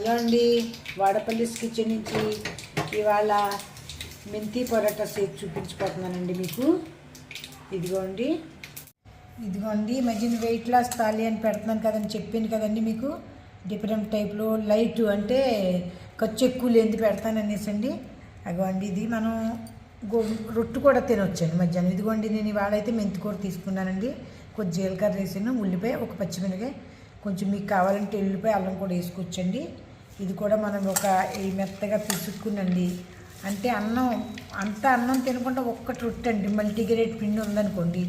Hello అండి వాడపల్లిస్ kitchen నుంచి ఇవాళ మెంతి పొరాటా సేపు చూపించిపోతున్నానండి మీకు. ఇదిగోండి. ఇదిగోండి మధ్యన వెయిట్ లాస్ తాళి అని పెడుతున్నాను కదండి చెప్పాను కదండి మీకు. డిఫరెంట్ టైప్లో లైట్ అంటే ఖర్చు ఎక్కువ లేనిది పెడతాననేసి అండి. అదిగోండి ఇది మనం గో రొట్టు కూడా తినొచ్చండి మధ్యాహ్నం. ఇదిగోండి నేను ఇవాళ అయితే మెంతికూర తీసుకున్నానండి. కొంచెం జీలకర్ర వేసాను ఉల్లిపాయ ఒక పచ్చిమిరకాయ కొంచెం మీకు కావాలంటే ఉల్లిపాయ అల్లం కూడా వేసుకోవచ్చండి. ఇది కూడా మనం ఒక ఈ మెత్తగా పిసుక్కునండి అంటే అన్నం అంత అన్నం తినకుండా ఒక్కటి రొట్టె అండి మల్టీగ్రేట్ పిండి ఉందనుకోండి.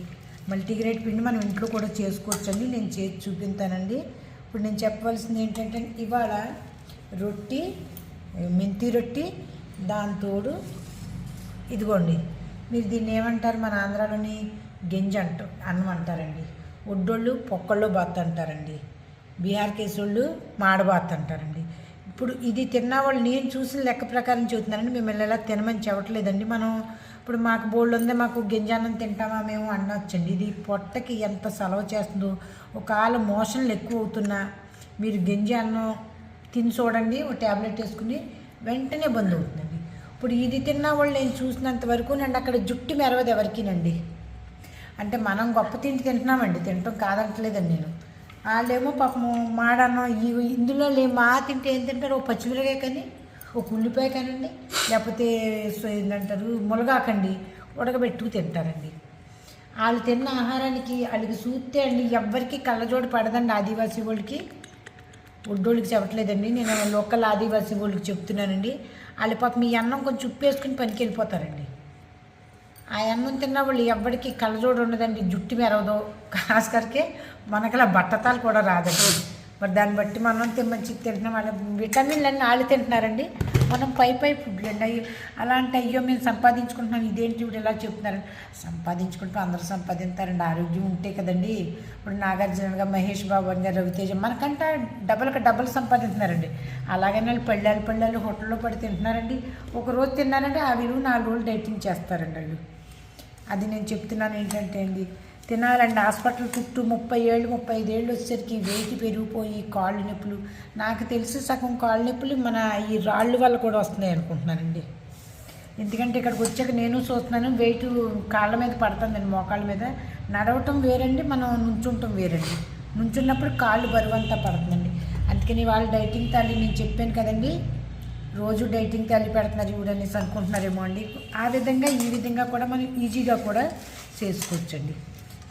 మల్టీగ్రేట్ పిండి మనం ఇంట్లో కూడా చేసుకోవచ్చండి. నేను చేసి చూపిస్తానండి. ఇప్పుడు నేను చెప్పవలసింది ఏంటంటే ఇవాళ రొట్టి మెంతి రొట్టి దాని తోడు ఇదిగోండి. మీరు దీన్ని ఏమంటారు? మన ఆంధ్రాలోని గింజ అంట అన్నం అంటారండి. ఒడ్డోళ్ళు పొక్కళ్ళు బాత్ అంటారండి. బీహార్ కేసోళ్ళు మాడబాత్ అంటారండి. ఇప్పుడు ఇది తిన్నవాళ్ళు నేను చూసిన లెక్క ప్రకారం చెబుతున్నానండి మిమ్మల్ని ఎలా తినమని చెప్పట్లేదండి. మనం ఇప్పుడు మాకు బోల్డ్ ఉంది మాకు గింజాన్నం తింటామా మేము అనొచ్చండి. ఇది పొట్టకి ఎంత సెలవు చేస్తుందో ఒకవేళ మోషన్లు ఎక్కువ అవుతున్నా మీరు గింజ అన్నం తిని చూడండి ఒక ట్యాబ్లెట్ వేసుకుని వెంటనే బంద్ అవుతుందండి. ఇప్పుడు ఇది తిన్నవాళ్ళు నేను చూసినంత వరకు నండి అక్కడ జుట్టు మెరవదు ఎవరికినండి. అంటే మనం గొప్ప తిండి తింటున్నామండి. తినటం కాదంటలేదండి నేను. వాళ్ళేమో పాపము మాడన్నం ఈ ఇందులో లే మా తింటే ఏం తింటారు? ఒక పచ్చిమిరకాయ కానీ ఒక ఉల్లిపాయ కానండి లేకపోతే ఏంటంటారు మునగాకండి ఉడకబెట్టుకు తింటారండి. వాళ్ళు తిన్న ఆహారానికి వాళ్ళకి చూస్తే అండి ఎవ్వరికి కళ్ళజోడు పడదండి ఆదివాసీ వాళ్ళకి. ఒడ్డోళ్ళకి చెప్పట్లేదండి నేను లోకల్ ఆదివాసీ వాళ్ళకి చెప్తున్నానండి. వాళ్ళ పాపం ఈ అన్నం కొంచెం ఉప్పు వేసుకుని పనికి వెళ్ళిపోతారండి. ఆ అన్నం తిన్న వాళ్ళు ఎవ్వడికి కళ్ళజోడు ఉండదండి జుట్టు మెరవదు కాస్కరికే మనకలా బట్టతాలు కూడా రాదండి. మరి దాన్ని బట్టి మనం తి- మంచిగా తింటున్నాం వాళ్ళ. విటమిన్లు అన్నీ వాళ్ళు తింటున్నారండి. మనం పై పై ఫుడ్లు అండి. అయ్యో అలాంటి అయ్యో మేము సంపాదించుకుంటున్నాం. ఇదేంటి ఇప్పుడు ఇలా చెప్తున్నారండి. సంపాదించుకుంటూ అందరూ సంపాదిస్తారండి ఆరోగ్యం ఉంటే కదండి. ఇప్పుడు నాగార్జునగా మహేష్ బాబు గారు రవితేజ మనకంటే డబల్కి డబ్బులు సంపాదిస్తున్నారండి. అలాగనే వాళ్ళు పళ్ళాలు పళ్ళాలు హోటల్లో పడి తింటున్నారండి. ఒక రోజు తిన్నారంటే ఆ విలువ నాలుగు రోజులు డైటింగ్ చేస్తారండి వాళ్ళు. అది నేను చెప్తున్నాను ఏంటంటే అండి తినాలండి హాస్పిటల్ చుట్టూ ముప్పై ఏళ్ళు ముప్పై ఐదేళ్ళు ఏళ్ళు వచ్చేసరికి వెయిట్ పెరిగిపోయి కాళ్ళు నొప్పులు. నాకు తెలిసి సగం కాళ్ళు నొప్పులు మన ఈ రాళ్ళు వల్ల కూడా వస్తున్నాయి అనుకుంటున్నానండి. ఎందుకంటే ఇక్కడికి వచ్చాక నేను చూస్తున్నాను వెయిట్ కాళ్ళ మీద పడుతుందండి మోకాళ్ళ మీద. నడవటం వేరండి మనం నుంచుంటాం వేరండి. నుంచున్నప్పుడు కాళ్ళు బరువు అంతా పడుతుందండి. అందుకని వాళ్ళు డైటింగ్ తల్లి నేను చెప్పాను కదండి రోజు డైటింగ్ తల్లి పెడుతున్నారు ఇవి అనుకుంటున్నారేమో అండి. ఆ విధంగా ఈ విధంగా కూడా మనం ఈజీగా కూడా చేసుకోవచ్చండి.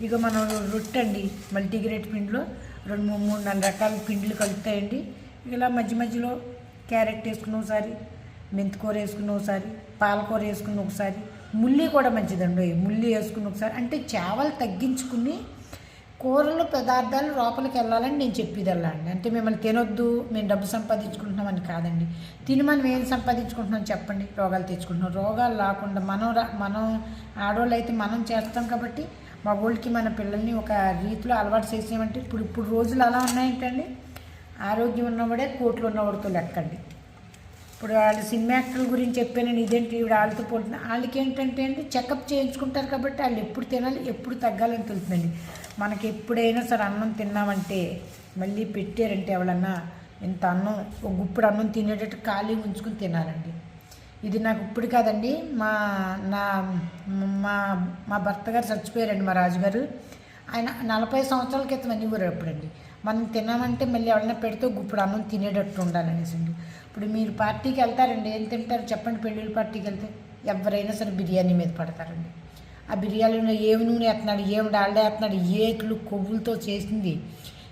ఇక మనం రొట్టె అండి మల్టీగ్రేట్ పిండిలో రెండు మూడు మూడు నాలుగు రకాల పిండిలు కలుపుతాయండి. ఇలా మధ్య మధ్యలో క్యారెట్ వేసుకున్న ఒకసారి మెంతికూర వేసుకున్న ఒకసారి పాలకూర వేసుకున్న ఒకసారి ముల్లి కూడా మంచిదండి. ముల్లి వేసుకుని ఒకసారి అంటే చేవలు తగ్గించుకుని కూరలు పదార్థాలు లోపలికి వెళ్ళాలని నేను చెప్పేది అండి అంటే మిమ్మల్ని తినొద్దు మేము డబ్బు సంపాదించుకుంటున్నామని కాదండి. తిని మనం ఏం సంపాదించుకుంటున్నాం చెప్పండి. రోగాలు తెచ్చుకుంటున్నాం. రోగాలు రాకుండా మనం రా- మనం ఆడవాళ్ళు అయితే మనం చేస్తాం కాబట్టి మగోళ్ళకి మన పిల్లల్ని ఒక రీతిలో అలవాటు చేసేమంటే ఇప్పుడు ఇప్పుడు రోజులు అలా ఉన్నాయంటండి. ఆరోగ్యం ఉన్నవాడే కోట్లు ఉన్నవాడితో లెక్కండి. ఇప్పుడు వాళ్ళు సినిమా యాక్టర్ల గురించి చెప్పాను ఇదేంటి ఈవిడ వాళ్ళతో పోతుంది వాళ్ళకి ఏంటంటే అండి చెకప్ చేయించుకుంటారు కాబట్టి వాళ్ళు ఎప్పుడు తినాలి ఎప్పుడు తగ్గాలని తెలుస్తుందండి. మనకి ఎప్పుడైనా సరే అన్నం తిన్నామంటే మళ్ళీ పెట్టారంటే ఎవరన్నా ఇంత అన్నం ఒక గుప్పుడు అన్నం తినేటట్టు ఖాళీ ఉంచుకుని తినాలండి. ఇది నాకు ఇప్పుడు కాదండి మా నా మా మా భర్త గారు చచ్చిపోయారండి మా రాజుగారు. ఆయన నలభై సంవత్సరాల క్రితం అనేవారు అప్పుడండి. మనం తినమంటే మళ్ళీ ఎవరైనా పెడితే ఇప్పుడు అన్నం తినేటట్టు ఉండాలనేసండి ఇప్పుడు మీరు పార్టీకి వెళ్తారండి ఏం తింటారు చెప్పండి పెళ్ళిళ్ళ పార్టీకి వెళ్తే? ఎవరైనా సరే బిర్యానీ మీద పడతారండి. ఆ బిర్యానీలో ఏమి నూనె వేస్తున్నాడు ఏమి డాల్డా వేస్తున్నాడు ఏట్లు కొవ్వులతో చేసింది?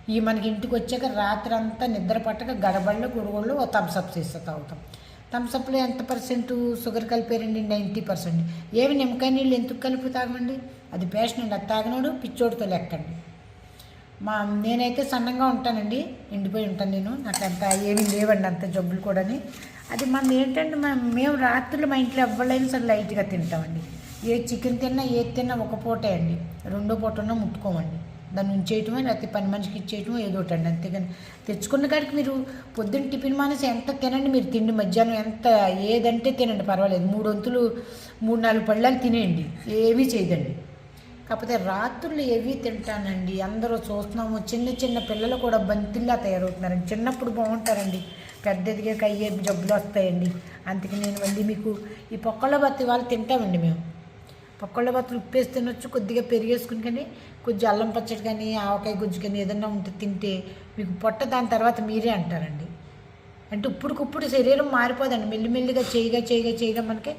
ఈ మనకి ఇంటికి వచ్చాక రాత్రి అంతా నిద్ర పట్టక గడబళ్ళు గుడగళ్ళు ఓ థమ్స్అప్ చేస్తే తాగుతాం. థమ్స్అప్లో ఎంత పర్సెంట్ షుగర్ కలిపారండి? Ninety percent. ఏమి నిమ్మకాయ నీళ్ళు ఎందుకు కలిపి తాగమండి? అది పేషెంట్ అది తాగినోడు పిచ్చోడితో లెక్కండి. మా నేనైతే సన్నంగా ఉంటానండి ఎండిపోయి ఉంటాను నేను. నాకు అంత ఏమీ లేవండి అంత జబ్బులు కూడాని. అది మనం ఏంటంటే మనం మేము రాత్రులు మా ఇంట్లో ఎవ్వరైనా సరే లైట్గా తింటామండి. ఏ చికెన్ తిన్నా ఏది తిన్నా ఒక పూటే అండి. రెండో పూటన్నా ముట్టుకోమండి. దాన్ని ఉంచేయటమో లేకపోతే పని మనిషికి ఇచ్చేయటమో ఏదో ఒకటి అండి. అంతేగాని తెచ్చుకున్న కాడికి మీరు పొద్దున్న టిఫిన్ మానేసి ఎంత తినండి మీరు తిండి మధ్యాహ్నం ఎంత ఏదంటే తినండి పర్వాలేదు. మూడు వంతులు మూడు నాలుగు పళ్ళాలు తినేయండి. ఏమీ చేయదండి. కాకపోతే రాత్రులు ఏవి తింటానండి. అందరూ చూస్తున్నాము. చిన్న చిన్న పిల్లలు కూడా బంతిల్లా తయారవుతున్నారండి. చిన్నప్పుడు బాగుంటారండి. పెద్ద ఎదిగాక అయ్యే జబ్బులు వస్తాయండి. అందుకే నేను మళ్ళీ మీకు ఈ పొక్కళ్ళ బత్తి వాళ్ళు తింటామండి మేము. పొక్కళ్ళ బత్తులు ఉప్పేసి తినొచ్చు కొద్దిగా పెరిగేసుకుని కానీ కొంచెం అల్లం పచ్చడి కానీ ఆవకాయ గుజ్జు కానీ ఏదన్నా ఉంటే తింటే మీకు పొట్ట దాని తర్వాత మీరే అంటారండి. అంటే ఇప్పుడుకిప్పుడు శరీరం మారిపోదండి. మెల్లిమెల్లిగా చేయగా చేయగా చేయగా మనకి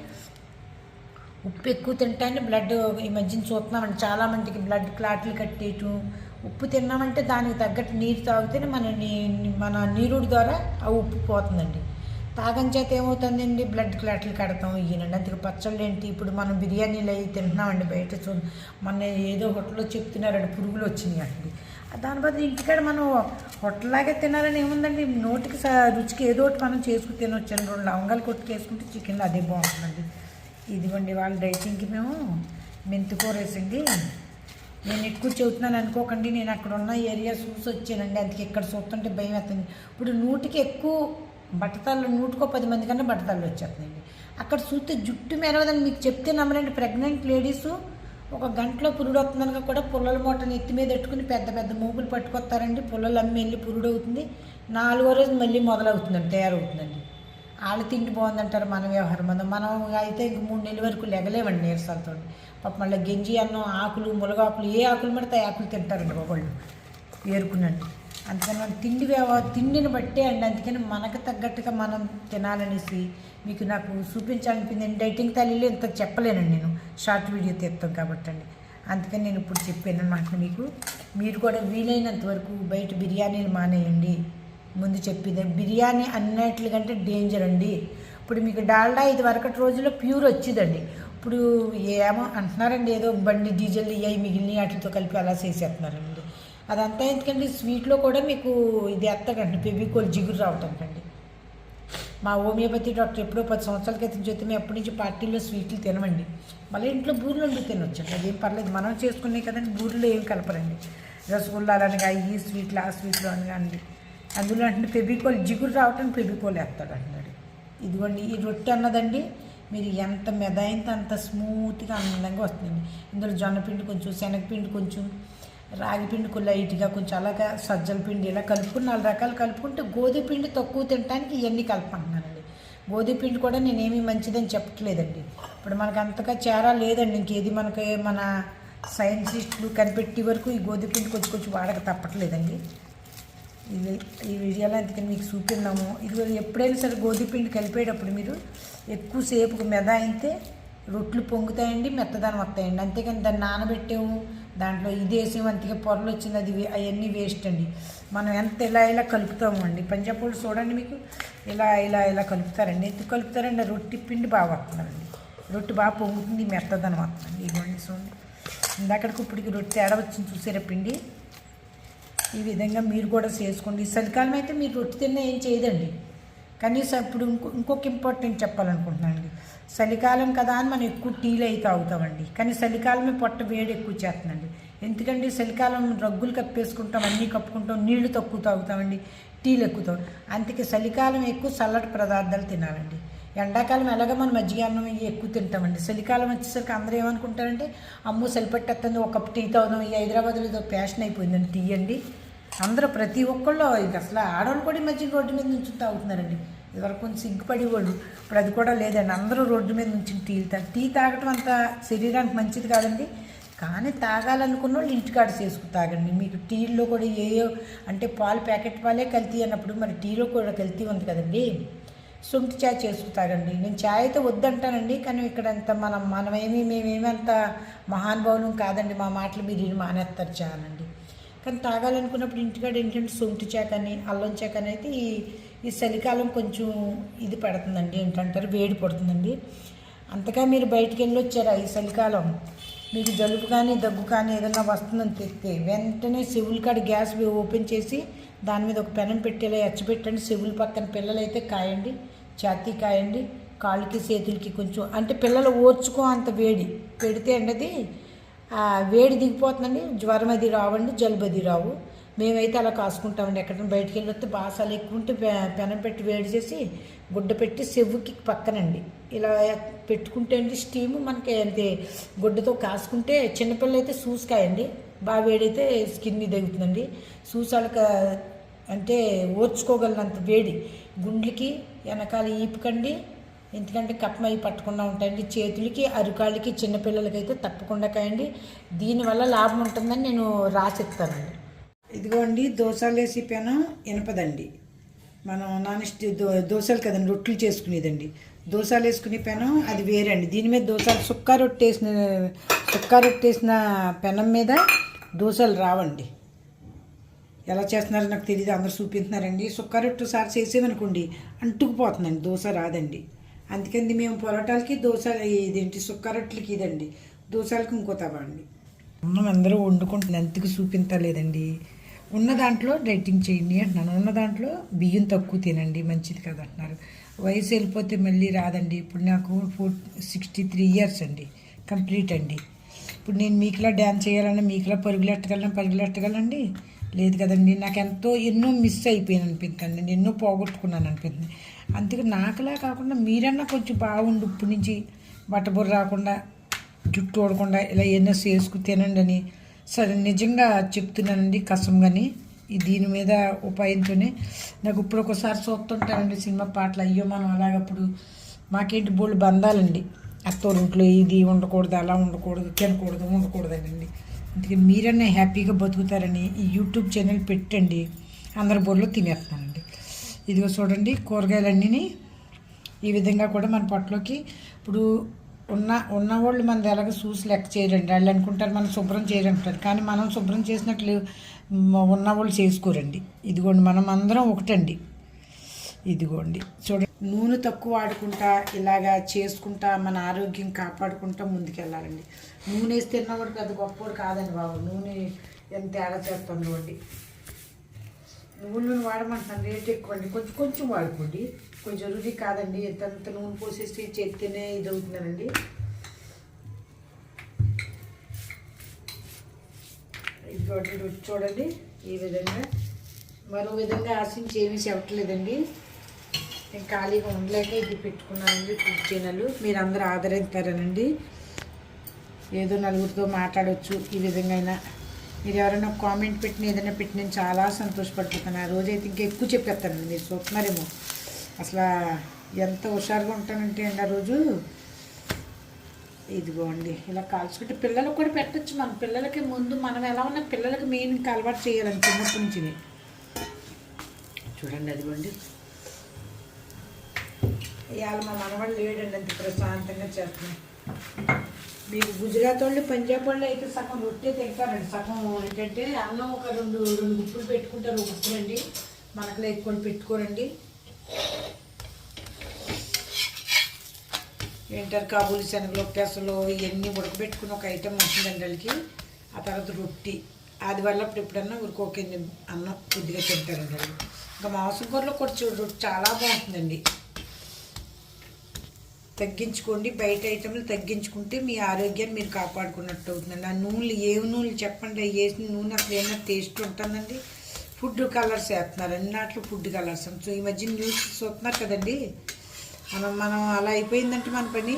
ఉప్పు ఎక్కువ తింటానే బ్లడ్ ఈ మధ్యన చూస్తున్నామండి. చాలా మందికి బ్లడ్ క్లాట్లు కట్టేయటం ఉప్పు తిన్నామంటే దానికి తగ్గట్టు నీరు తాగితేనే మన నీ మన నీరుడి ద్వారా ఆ ఉప్పు పోతుందండి. తాగం చేత ఏమవుతుందండి? బ్లడ్ క్లాట్లు కడతాం ఈయనండి. అందుకే పచ్చళ్ళు ఏంటి? ఇప్పుడు మనం బిర్యానీలు అవి తింటున్నామండి బయట చూ మొన్న ఏదో హోటల్లో చెప్తున్నారండి పురుగులు వచ్చినాయి అండి. దాని బదులు ఇంటికాడ మనం హోటల్లాగే తినాలని ఏముందండి? నోటికి స- రుచికి ఏదో ఒకటి మనం చేసుకుని తినొచ్చండి. రెండు లవంగాలు కొట్టుకేసుకుంటే చికెన్లో అదే బాగుంటుందండి. ఇదిగోండి వాళ్ళ డైటింగ్కి మేము మెంతికూర వేసింది నేను ఎక్కువ చెబుతున్నాను అనుకోకండి నేను అక్కడ ఉన్న ఏరియా చూసి వచ్చానండి. అందుకే ఇక్కడ చూస్తుంటే భయం వేస్తుంది. ఇప్పుడు నూటికి ఎక్కువ బట్టతాళ్ళు నూటికో పది మంది కన్నా బట్టతాళ్ళు వచ్చేస్తుందండి అక్కడ చూస్తే జుట్టు మెరవదని మీకు చెప్తే నమ్మనండి ప్రెగ్నెంట్ లేడీస్ ఒక గంటలో పురుడు వస్తుందనక కూడా పుల్లల మూటను ఎత్తి మీద పెట్టుకుని పెద్ద పెద్ద మూపులు పట్టుకొస్తారండి. పుల్లలు అమ్మి వెళ్ళి పురుడు అవుతుంది నాలుగో రోజు మళ్ళీ మొదలవుతుందండి తయారవుతుందండి. వాళ్ళ తిండి బాగుందంటారు మన వ్యవహారం మనం మనం అయితే ఇంక మూడు నెలల వరకు లెగలేవండి నీరసాలతో పాప మళ్ళీ గంజి అన్నం ఆకులు ములగాకులు ఏ ఆకులు పడితే ఆకులు తింటారండి ఒకళ్ళు. ఏరుకునండి. అందుకని మనం తిండి వ్యవహారం తిండిని బట్టే అండి అందుకని మనకు తగ్గట్టుగా మనం తినాలనేసి మీకు నాకు చూపించాలనిపింది. డైటింగ్ తల్లిలో ఇంత చెప్పలేనండి నేను. షార్ట్ వీడియో తీస్తాం కాబట్టి అండి. అందుకని నేను ఇప్పుడు చెప్పాను అనమాట మీకు. మీరు కూడా వీలైనంత వరకు బయట బిర్యానీలు మానేయండి. ముందు చెప్పింది. బిర్యానీ అన్నిటికంటే డేంజర్ అండి. ఇప్పుడు మీకు డాల్డా ఇది వరకటి రోజుల్లో ప్యూర్ వచ్చిందండి. ఇప్పుడు ఏమో అంటున్నారండి ఏదో బండి డీజిల్ ఇవి మిగిలిన వాటితో కలిపి అలా చేసేస్తున్నారండి. అదంతా ఎందుకండి? స్వీట్లో కూడా మీకు ఇది ఎత్తకండి. పెబికోల్ జిగురు రావటానికండి. మా హోమియోపతి డాక్టర్ ఎప్పుడో పది సంవత్సరాల క్రితం చెప్తే మేము ఎప్పటి నుంచి పార్టీలో స్వీట్లు తినమండి. మళ్ళీ ఇంట్లో బూరెలు వండి తినొచ్చండి. అదేం పర్లేదు. మనం చేసుకునే కదండి బూరెలు ఏం కలపరండి. రసగుల్లాలని ఈ స్వీట్లు ఆ స్వీట్లు అని కానీ అందులో అంటే పెబికోల్ జిగురు రావటం ఫెబికోల్ వేస్తాడు అంటున్నాడు. ఇదిగోండి ఈ రొట్టె అన్నదండి మీరు ఎంత మెదైంత అంత స్మూత్గా అందంగా వస్తుందండి. ఇందులో జొన్నపిండి కొంచెం శనగపిండి కొంచెం రాగి పిండి లైట్గా కొంచెం అలాగా సజ్జల పిండి ఇలా కలుపుకుని నాలుగు రకాలు కలుపుకుంటే గోధుమ పిండి తక్కువ తినడానికి ఇవన్నీ కలపంటున్నానండి గోధుమ పిండి కూడా నేనేమీ మంచిదని చెప్పట్లేదండి. ఇప్పుడు మనకు అంతగా చేరా లేదండి ఇంకేది మనకి మన సైంటిస్టులు కనిపెట్టే వరకు ఈ గోధుమ పిండి కొంచెం కొంచెం వాడక తప్పట్లేదండి. ఇది ఈ వీడియోలో అందుకని మీకు చూపిన్నాము ఇది ఎప్పుడైనా సరే గోధుమ పిండి కలిపేటప్పుడు మీరు ఎక్కువసేపు మెద అయితే రొట్లు పొంగుతాయండి మెత్తదనం వస్తాయండి. అంతేకాని దాన్ని నానబెట్టాము దాంట్లో ఇది వేసాము అంతకే పొరలు వచ్చింది అది అవన్నీ వేస్ట్ అండి. మనం ఎంత ఇలా ఇలా కలుపుతాము అండి. పంజాబ్ చూడండి మీకు ఇలా ఇలా ఇలా కలుపుతారండి. ఎందుకు కలుపుతారండి రొట్టి పిండి బాగా వస్తుందండి. రొట్టె బాగా పొంగుతుంది మెత్తదనం వస్తుంది ఇదిగోండి చూడండి. ఇందాకడికి ఇప్పటికి రొట్టె తేడా వచ్చింది చూసారా పిండి? ఈ విధంగా మీరు కూడా చేసుకోండి. చలికాలం అయితే మీరు రొట్టె తిన్నా ఏం చేయదండి. కనీసం ఇప్పుడు ఇంకో ఇంకొక ఇంపార్టెంట్ చెప్పాలనుకుంటున్నానండి. చలికాలం కదా అని మనం ఎక్కువ టీలు అయితే తాగుతామండి. కానీ చలికాలమే పొట్ట వేడి ఎక్కువ చేస్తుందండి. ఎందుకంటే చలికాలం రగ్గులు కప్పేసుకుంటాం అన్నీ కప్పుకుంటాం నీళ్ళు తక్కువ తాగుతామండి టీలు ఎక్కువ అందుకే చలికాలం ఎక్కువ చల్లటి పదార్థాలు తినాలండి. ఎండాకాలం ఎలాగ మనం మజ్జిగ అన్నం ఇవి ఎక్కువ తింటామండి. చలికాలం వచ్చేసరికి అందరూ ఏమనుకుంటారంటే అమ్మో చలిపెట్టేస్తుంది ఒక టీ తాగుదాం ఈ హైదరాబాద్లో ఏదో ఫ్యాషన్ అయిపోయిందండి టీ అండి. అందరూ ప్రతి ఒక్కళ్ళు ఇది అసలు ఆడవాళ్ళు కూడా ఈ మధ్య రోడ్డు మీద నుంచి తాగుతున్నారండి. ఇదివరకు కొంచెం సిగ్గుపడేవాళ్ళు ఇప్పుడు అది కూడా లేదండి. అందరూ రోడ్డు మీద నుంచి టీ తా టీ తాగటం అంత శరీరానికి మంచిది కాదండి. కానీ తాగాలనుకున్న వాళ్ళు ఇంటికాడ చేసుకు తాగండి. మీకు టీల్లో కూడా ఏయో అంటే పాలు ప్యాకెట్ పాలే కల్తీ అన్నప్పుడు మరి టీలో కూడా కల్తీ ఉంది కదండి. శొంఠి చాయ్ చేసుకు తాగండి నేను చాయ్ అయితే వద్దంటానండి కానీ ఇక్కడ అంత మనం మనమేమి మేమేమంత మహానుభావులం కాదండి. మా మాటలు మీరు మానేస్తారు చాలండి. కానీ తాగాలనుకున్నప్పుడు ఇంటికాడ ఏంటంటే సొంటి చాక్ అని అల్లం చాక్ అని అయితే ఈ ఈ చలికాలం కొంచెం ఇది పడుతుందండి. ఏంటంటారు? వేడి పడుతుందండి. అంతగా మీరు బయటికి వెళ్ళి వచ్చారా ఈ చలికాలం? మీకు జలుబు కానీ దగ్గు కానీ ఏదైనా వస్తుందని తెస్తే వెంటనే సివిల్ కాడ గ్యాస్ ఓపెన్ చేసి దాని మీద ఒక పెనం పెట్టేలా ఎచ్చబెట్టండి శివుల పక్కన పిల్లలు అయితే కాయండి. ఛాతీ కాయండి. కాళ్ళకి చేతులకి కొంచెం అంటే పిల్లలు ఓర్చుకో అంత వేడి. పెడితే అండి అది వేడి దిగిపోతుందండి. జ్వరం అది రావండి జలుబు అది రావు. మేమైతే అలా కాసుకుంటామండి. ఎక్కడైనా బయటికి వెళ్ళి వస్తే బాసాలు ఎక్కువ ఉంటే పె- పెనం పెట్టి వేడి చేసి గుడ్డ పెట్టి చెవుకి పక్కనండి. ఇలా పెట్టుకుంటే అండి స్టీమ్ మనకి అంతే. గుడ్డతో కాసుకుంటే చిన్నపిల్లలు అయితే చూసుకాయండి బాగా వేడైతే స్కిన్ దిగుతుందండి సూసాలక అంటే ఓర్చుకోగలనంత వేడి. గుండ్లకి వెనకాల ఈపుకండి ఎందుకంటే కప్పమై పట్టకుండా ఉంటాయండి. చేతులకి అరికాళ్ళకి చిన్నపిల్లలకి అయితే తప్పకుండా కాయండి. దీనివల్ల లాభం ఉంటుందని నేను రాసిస్తానండి ఇదిగోండి దోశలు వేసి పెనం ఇనపదండి. మనం నాన్ దో దోశలు కదండి రొట్టెలు చేసుకునేదండి. దోశలు వేసుకునే పెనం అది వేరే అండి దీని మీద దోశలు సుక్క రొట్టేసిన సుక్క రొట్టేసిన పెనం మీద దోశలు రావండి. ఎలా చేస్తున్నారో నాకు తెలియదు అందరు చూపిస్తున్నారండి సుక్క రొట్టె సార్ చేసేమనుకోండి అంటుకుపోతుందండి దోశ రాదండి. అందుకని మేము పొరాటాలకి దోశ ఇదేంటి సుక్కరొట్లకి ఇదండి. దోశలకి ఇంకో తవా అండి అన్నం అందరూ వండుకుంటుంది ఎందుకు చూపించలేదండి. ఉన్న దాంట్లో డైటింగ్ చేయండి అంటున్నాను. ఉన్న దాంట్లో బియ్యం తక్కువ తినండి మంచిది కదా అంటున్నారు. వయసు వెళ్ళిపోతే మళ్ళీ రాదండి. ఇప్పుడు నాకు ఫోర్ సిక్స్టీ త్రీ ఇయర్స్ అండి కంప్లీట్ అండి. ఇప్పుడు నేను మీకులా డ్యాన్స్ చేయాలన్నా మీకులా పరుగులెట్టగలను పరుగులెట్టగలండి లేదు కదండి నాకు ఎంతో ఎన్నో మిస్ అయిపోయాను అనిపిస్తుంది నేను ఎన్నో పోగొట్టుకున్నాను అనిపిస్తుంది అందుకే నాకులా కాకుండా మీరన్నా కొంచెం బాగుండు ఇప్పటి నుంచి బట్టబుర్ర రాకుండా జుట్టు ఓడకుండా ఇలా ఎన్నో చేసుకు తినండి అని. సరే నిజంగా చెప్తున్నానండి కసం కానీ ఈ దీని మీద ఉపాయంతోనే. నాకు ఇప్పుడు ఒకసారి చూస్తుంటానండి సినిమా పాటలు అయ్యో మనం అలాగప్పుడు మాకేంటి బోళ్ళు బంధాలండి. అత్తోరింట్లో ఇది ఉండకూడదు అలా ఉండకూడదు తినకూడదు ఉండకూడదనండి అందుకే మీరన్నా హ్యాపీగా బతుకుతారని ఈ యూట్యూబ్ ఛానల్ పెట్టండి. అందరి బోర్లో తినేస్తానండి. ఇదిగో చూడండి కూరగాయలన్నీ ఈ విధంగా కూడా మన పొట్టలోకి ఇప్పుడు ఉన్న ఉన్నవాళ్ళు మనది ఎలాగ చూసి లెక్క చేయరండి. వాళ్ళు అనుకుంటారు మనం శుభ్రం చేయరంటారు కానీ మనం శుభ్రం చేసినట్లు ఉన్నవాళ్ళు చేసుకోరండి. ఇదిగోండి మనం అందరం ఒకటండి. ఇదిగోండి చూడండి. నూనె తక్కువ వాడుకుంటా ఇలాగా చేసుకుంటా మన ఆరోగ్యం కాపాడుకుంటా ముందుకెళ్ళాలండి. నూనె వేసి తిన్నవాడు పెద్ద గొప్పవాడు కాదండి బాబు. నూనె ఎంత తేడా చేస్తాం చూడండి. నువ్వుల నూనె వాడమంటున్నాను రేట్ ఎక్కువ అండి కొంచెం కొంచెం వాడుకోండి. కొంచెం రుచి కాదండి. ఎంతంత నూనె పోసేసి చెత్తనే ఇది అవుతున్నానండి ఇది రుచి చూడండి. ఈ విధంగా మరో విధంగా ఆశించి ఏమీ చెప్పట్లేదండి. నేను ఖాళీగా ఉండలేక ఇది పెట్టుకున్నానండి ఫుడ్ ఛానల్ మీరు అందరూ ఆదరిస్తారనండి. ఏదో నలుగురితో మాట్లాడవచ్చు ఈ విధంగా అయినా మీరు ఎవరైనా కామెంట్ పెట్టిన ఏదైనా పెట్టి నేను చాలా సంతోషపడిపోతాను. ఆ రోజైతే ఇంకా ఎక్కువ చెప్పేస్తానండి మీరు చూస్తున్నారేమో అసలు ఎంత హుషారుగా ఉంటానంటే అండి ఆ రోజు. ఇదిగోండి ఇలా కాల్చుకుంటే పిల్లలకు కూడా పెట్టచ్చు. మన పిల్లలకి ముందు మనం ఎలా ఉన్నా పిల్లలకి మెయిన్ ఇంకా అలవాటు చేయాలని చిన్నప్పటి నుంచి చూడండి అదిగోండి. ఇవాళ మా మనవాడు లేడండి అంత ప్రశాంతంగా చేస్తున్నాం మీకు గుజరాత్ వాళ్ళు పంజాబ్ వాళ్ళు అయితే సగం రొట్టె తింటారండి. సగం ఏంటంటే అన్నం ఒక రెండు రెండు గుప్పులు పెట్టుకుంటారు ఒక గుప్పులండి మనకులో ఎక్కువ పెట్టుకోరండి. ఏంటారు కాబూలి శనగలు పెసలు ఇవన్నీ ఉడకబెట్టుకుని ఒక ఐటెం ఉంటుందండి వాళ్ళకి. ఆ తర్వాత రొట్టి. అది వల్ల అప్పుడు ఎప్పుడన్నా ఊరుకోక అన్నం కొద్దిగా తింటారండి వాళ్ళు. ఇంకా మాంసం కూరలో కొంచెం రొట్టి చాలా బాగుంటుందండి. తగ్గించుకోండి. బయట ఐటమ్లు తగ్గించుకుంటే మీ ఆరోగ్యాన్ని మీరు కాపాడుకున్నట్టు అవుతుందండి ఆ నూనెలు ఏ నూనెలు చెప్పండి అవి వేసిన నూనె అసలు ఏమైనా టేస్ట్ ఉంటుందండి? ఫుడ్ కలర్స్ వేస్తున్నారు. అన్నిట్లో ఫుడ్ కలర్స్ సో ఈ మధ్య న్యూస్ చూస్తున్నారు కదండి? మనం మనం అలా అయిపోయిందంటే మన పని?